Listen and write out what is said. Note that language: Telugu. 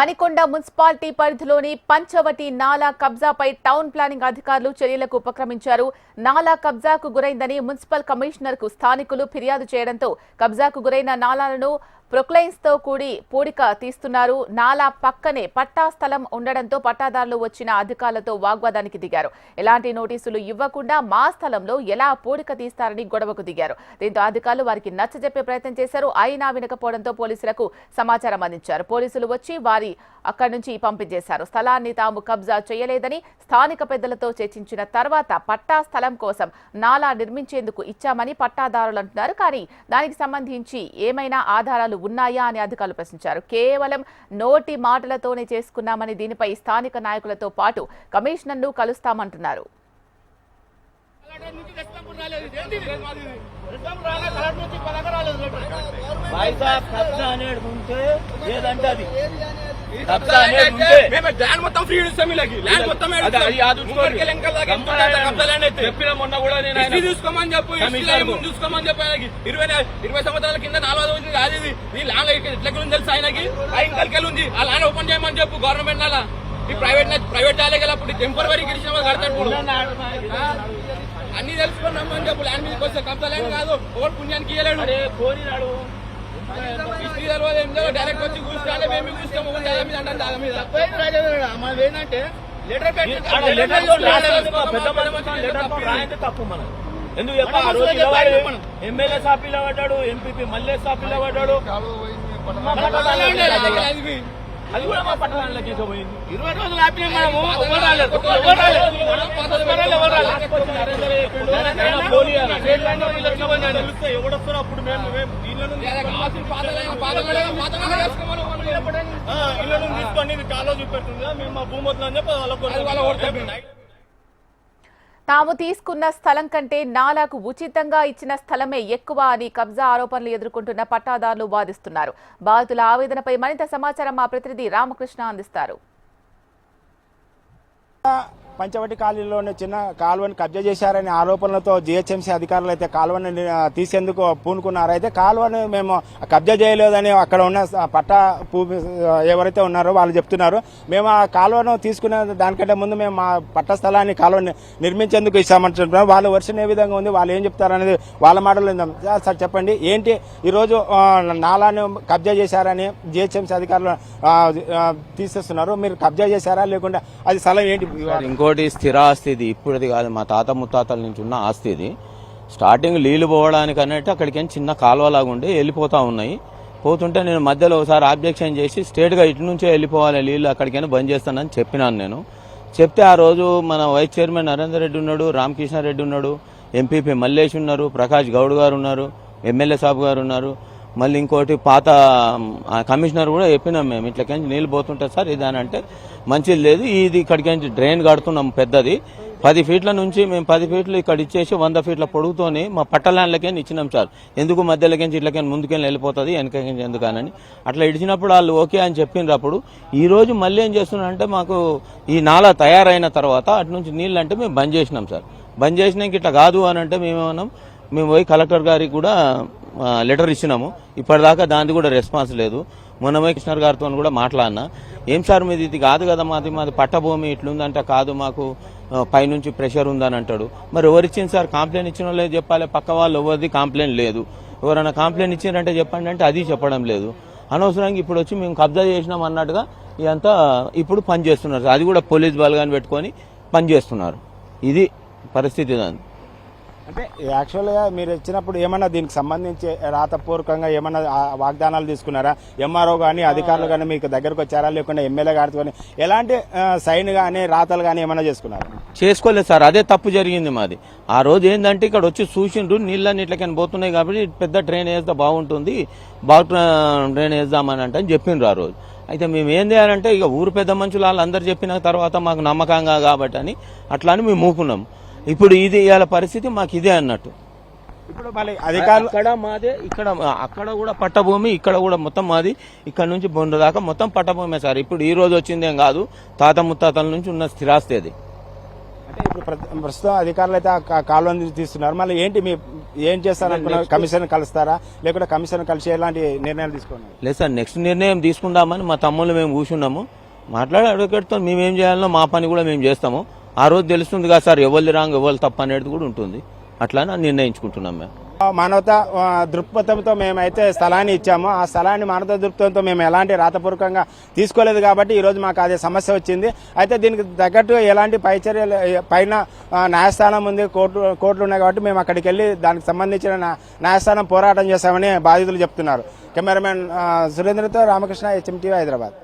మణికొండ మున్సిపాలిటీ పరిధిలోని పంచవటి నాలా కబ్జాపై టౌన్ ప్లానింగ్ అధికారులు చర్యలకు ఉపక్రమించారు. నాలా కబ్జాకు గురైందని మున్సిపల్ కమిషనర్కు స్థానికులు ఫిర్యాదు చేయడంతో కబ్జాకు గురైన నాలాలను ప్రొక్లైన్స్తో కూడి పూడిక తీస్తున్నారు. నాలా పక్కనే పట్టా స్థలం ఉండడంతో పట్టాదారులు వచ్చిన అధికారులతో వాగ్వాదానికి దిగారు. ఎలాంటి నోటీసులు ఇవ్వకుండా మా స్థలంలో ఎలా పూడిక తీస్తారని గొడవకు దిగారు. దీంతో అధికారులు వారికి నచ్చజెప్పే ప్రయత్నం చేశారు. అయినా వినకపోవడంతో పోలీసులకు సమాచారం అందించారు. పోలీసులు వచ్చి వారి అక్కడి నుంచి పంపించేశారు. స్థలాన్ని తాము కబ్జా చేయలేదని స్థానిక పెద్దలతో చర్చించిన తర్వాత పట్టా స్థలం కోసం నాలా నిర్మించేందుకు ఇచ్చామని పట్టాదారులు అంటున్నారు. కానీ దానికి సంబంధించి ఏమైనా ఆధారాలు ఉన్నాయా అని అధికారులు ప్రశ్నించారు కేవలం నోటి మాటలతోనే చేసుకున్నామని దీనిపై స్థానిక నాయకులతో పాటు కమిషనర్ను కలుస్తామంటున్నారు రాలేదు. మేము ల్యాండ్ మొత్తం ఫ్రీ ఇస్తాం వీళ్ళకి. ల్యాండ్ మొత్తం ల్యాండ్. చెప్పిన మొన్న కూడా నేను ఆయన- చూసుకోమని చెప్పు. ముందు చూసుకోమని చెప్పు ఆయనకి. ఇరవై ఇరవై సంవత్సరాల కింద నాలుగు రోజులు కాదు ఇది ఈ ల్యాండ్ ఎట్లా తెలుసు ఆయనకి? ఆ ఇంకల్కెళ్ళి ఉంది? ఆ ల్యాండ్ ఓపెన్ చేయమని చెప్పు గవర్నమెంట్ నాలా. ఈ ప్రైవేట్ ప్రైవేట్ జాలే కదా అప్పుడు. టెంపరీ గిరిచిన వాళ్ళు కడతాడు? అన్ని తెలుసుకొని రమ్మని చెప్పు. ల్యాండ్ మీదకి వస్తే కబ్జా ల్యాండ్ కాదు. ఓటు పుణ్యానికి ఇయ్యలేడు. కోరినాడు డైరెక్ట్ వచ్చి కూర్చోాలి మేము ఒక జాగా మీద అంటే మీద ఏంటంటే లెటర్ పెట్టి లెటర్ రాయంటే తప్పు మనం ఎందుకు చెప్ప ఆ రోజు నిలబడి ఎమ్మెల్యే సాప్ పడ్డాడు ఎంపీపీ మల్లె సాప్ పడ్డాడు అది కూడా మా పట్టణాలకి తీసుకుపోయింది ఇరవై రోజులు ఆపినాం మనము ఎవరు రాలేదు ఎవరు రాలేదు ఎవరు రాలేదు, అప్పుడు మేము మేము దీనిలో నుంచి ఆ, ఇళ్ళ నుంచి తీసుకొని కాలో చూపెడుతుంది మేము మా భూమతులు అని చెప్పి వాళ్ళకు తాము తీసుకున్న స్థలం కంటే నాలాకు ఉచితంగా ఇచ్చిన స్థలమే ఎక్కువ అని కబ్జా ఆరోపణలు ఎదుర్కొంటున్న పట్టాదారులు వాదిస్తున్నారు. బాధితుల ఆవేదనపై మరింత సమాచారం మా ప్రతినిధి రామకృష్ణ అందిస్తారు. పంచవటి కాలనీలోని చిన్న కాలువని కబ్జా చేశారనే ఆరోపణలతో జిహెచ్ఎంసీ అధికారులు అయితే కాలువను తీసేందుకు పూనుకున్నారు. అయితే కాలువను మేము కబ్జా చేయలేదని అక్కడ ఉన్న పట్టా ఎవరైతే ఉన్నారో వాళ్ళు చెప్తున్నారు. మేము ఆ కాలువను తీసుకునే దానికంటే ముందు మేము మా పట్ట స్థలాన్ని కాలువని నిర్మించేందుకు ఇస్తామంటున్నాం వాళ్ళ వర్షన్ ఏ విధంగా ఉంది వాళ్ళు ఏం చెప్తారనేది వాళ్ళ మాటలు సార్, చెప్పండి. ఏంటి ఈరోజు నాలాను కబ్జా చేశారని జిహెచ్ఎంసీ అధికారులు తీసేస్తున్నారు. మీరు కబ్జా చేశారా లేకుంటే అది స్థలం ఏంటి? ఇంకో ఇంకోటి స్థిర ఆస్తి ఇది ఇప్పుడుది కాదు మా తాత ముత్తాతల నుంచి ఉన్న ఆస్తి ఇది స్టార్టింగ్ నీళ్ళు పోవడానికి అన్నట్టు అక్కడికి చిన్న కాలువలాగా ఉండి వెళ్ళిపోతూ ఉన్నాయి. పోతుంటే నేను మధ్యలో ఒకసారి ఆబ్జెక్షన్ చేసి స్టేట్గా ఇటు నుంచే వెళ్ళిపోవాలి నీళ్ళు అక్కడికైనా బంద్ చేస్తానని చెప్పినాను నేను. చెప్తే ఆ రోజు మన వైస్ చైర్మన్ నరేందర్ రెడ్డి ఉన్నాడు రామకృష్ణ రెడ్డి ఉన్నాడు ఎంపీపీ మల్లేష్ ఉన్నారు ప్రకాష్ గౌడ్ గారు ఉన్నారు ఎమ్మెల్యే సాబు గారు ఉన్నారు. మళ్ళీ ఇంకోటి పాత కమిషనర్ కూడా చెప్పినాం మేము ఇట్లకెంచి నీళ్ళు పోతుంటే సార్ ఇది అని అంటే మంచిది లేదు ఇది ఇక్కడికి డ్రైన్ కడుతున్నాం పెద్దది. పది ఫీట్ల నుంచి మేము పది ఫీట్లు ఇక్కడ ఇచ్చేసి వంద ఫీట్ల పొడుగుతోని మా పట్టలాండ్లకే ఇచ్చినాం సార్. ఎందుకు మధ్యలోకించి ఇట్లకే ముందుకెళ్ళి వెళ్ళిపోతుంది వెనకకించి ఎందుకనని. అట్లా ఇడిచినప్పుడు వాళ్ళు ఓకే అని చెప్పిండ్రు అప్పుడు. ఈ రోజు మళ్ళీ ఏం చేస్తున్నారంటే మాకు ఈ నాలా తయారైన తర్వాత అటు నుంచి నీళ్ళు అంటే మేము బంద్ చేసినాం సార్. బంద్ చేసినాక ఇట్లా కాదు అని అంటే మేమేమన్నాం మేము పోయి కలెక్టర్ గారికి కూడా లెటర్ ఇచ్చినాము. ఇప్పటిదాకా దానికి కూడా రెస్పాన్స్ లేదు. మొన్న కృష్ణ కృష్ణర్ గారితో కూడా మాట్లాడినా. ఏం సార్ మీది ఇది కాదు కదా మాది మాది పట్టభూమి ఇట్లుందంటే కాదు మాకు పైనుంచి ప్రెషర్ ఉందని అంటాడు. మరి ఎవరిచ్చింది సార్? కంప్లైంట్ ఇచ్చిన వాళ్ళే చెప్పాలి. పక్క వాళ్ళు ఎవరిది కంప్లైంట్ లేదు. ఎవరైనా కంప్లైంట్ ఇచ్చిందంటే చెప్పండి అంటే అది చెప్పడం లేదు. అనవసరంగా ఇప్పుడు వచ్చి మేము కబ్జా చేసినాం అన్నట్టుగా ఇదంతా ఇప్పుడు పని చేస్తున్నారు సార్. అది కూడా పోలీస్ బలగాన్ని పెట్టుకొని పని చేస్తున్నారు ఇది పరిస్థితి దాని అంటే యాక్చువల్గా మీరు ఇచ్చినప్పుడు ఏమన్నా దీనికి సంబంధించి రాతపూర్వకంగా ఏమన్నా వాగ్దానాలు తీసుకున్నారా? ఎంఆర్ఓ కానీ అధికారులు కానీ మీకు దగ్గరకు వచ్చారా? లేకుండా ఎమ్మెల్యే గారితో కానీ ఎలాంటి సైన్ కానీ రాతలు కానీ ఏమైనా చేసుకున్నారా? చేసుకోలేదు సార్. అదే తప్పు జరిగింది మాది. ఆ రోజు ఏంటంటే ఇక్కడ వచ్చి చూసిండ్రు నీళ్ళని ఇట్లకని పోతున్నాయి కాబట్టి పెద్ద ట్రైన్ వేస్తే బాగుంటుంది. బాగు ట్రైన్ వేద్దామని అంటే అని చెప్పిండ్రు ఆ రోజు. అయితే మేము ఏం చేయాలంటే ఇక ఊరు పెద్ద మనుషులు వాళ్ళందరూ చెప్పిన తర్వాత మాకు నమ్మకంగా కాబట్టి అని అట్లా అని మేము మూకున్నాం ఇప్పుడు ఇది ఇవాళ పరిస్థితి మాకు ఇదే అన్నట్టు. ఇప్పుడు మళ్ళీ అధికారులు అక్కడ మాదే ఇక్కడ అక్కడ కూడా పట్టభూమి ఇక్కడ కూడా మొత్తం మాది. ఇక్కడ నుంచి బొండ దాకా మొత్తం పట్టభూమే సార్. ఇప్పుడు ఈ రోజు వచ్చిందేం కాదు. తాత ముత్తాతల నుంచి ఉన్న స్థిరాస్తి అది. అంటే ఇప్పుడు ప్రస్తుతం అధికారులు అయితే ఆ కా- కాలువని తీస్తున్నారు. మళ్ళీ ఏంటి మీ ఏం చేస్తారనుకున్నారు? కమిషన్ కలుస్తారా? లేకుంటే కమిషన్ కలిసి ఎలాంటి నిర్ణయాలు తీసుకున్నారు లేదు సార్ నెక్స్ట్ నిర్ణయం తీసుకుందామని మా తమ్ముళ్ళు మేము కూర్చున్నాము. మాట్లాడి అడ్వకేట్తో మేము ఏం చేయాలనో మా పని కూడా మేము చేస్తాము. ఆ రోజు తెలుస్తుంది కదా సార్ ఎవరి రాంగ్ ఎవరు తప్ప అనేది కూడా ఉంటుంది. అట్లా నిర్ణయించుకుంటున్నాం మేము. మానవత దృక్పథంతో మేమైతే స్థలాన్ని ఇచ్చాము. ఆ స్థలాన్ని మానవత దృక్పథంతో మేము ఎలాంటి రాతపూర్వకంగా తీసుకోలేదు కాబట్టి ఈరోజు మాకు అదే సమస్య వచ్చింది. అయితే దీనికి తగ్గట్టు ఎలాంటి పైచర్యలు పైన న్యాయస్థానం ఉంది కోర్టు కోర్టులు ఉన్నాయి కాబట్టి మేము అక్కడికి వెళ్ళి దానికి సంబంధించిన న్యాయస్థానం పోరాటం చేశామని బాధితులు చెప్తున్నారు. కెమెరామెన్ సురేంద్రతో రామకృష్ణ హెచ్ఎంటీవీ హైదరాబాద్.